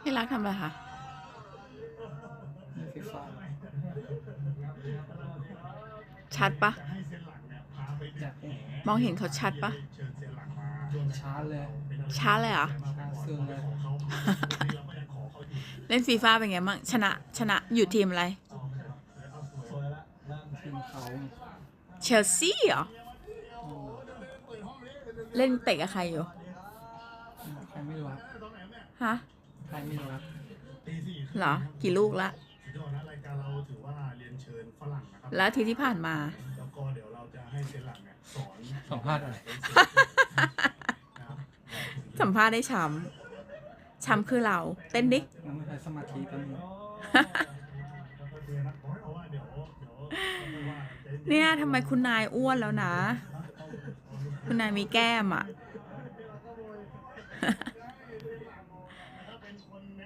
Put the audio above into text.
ที่รักทำอะไรคะเล่นฟีฟ่าชัดปะอยากเล่นมองเห็นเขาชัดปะช้าเลยช้าเลยเหรอช้าซึงเลยเล่นฟีฟ่าเป็นไงบ้างชนะชนะอยู่ทีมอะไร ทีมเขาเชลซีเหรออืมเล่นเตะกับใครอยู่ ใครไม่รู้ครับ ฮะ ใครไม่รู้ครับเหรอ กี่ลูกละสุดยอดนะรายการเราถือว่าเรียนเชิญฝรั่งนะครับแล้วอาทีที่ผ่านมา แล้วก็เดี๋ยวเราจะให้เซนหลังเนี่ยสอนสัมภาษณ์อะไร นะครับสัมภาษณ์ได้ช้ำช้ำคือเรา เต้นดิมันไม่ใช้สมาธิแป๊บนึงโอเคนะขอให้เอาว่าเดี๋ยวเดี๋ยวว่าเต้นเนี่ยทำไมคุณนายอ้วนแล้วนะ คุณนายมีแก้มอะ friends one minute.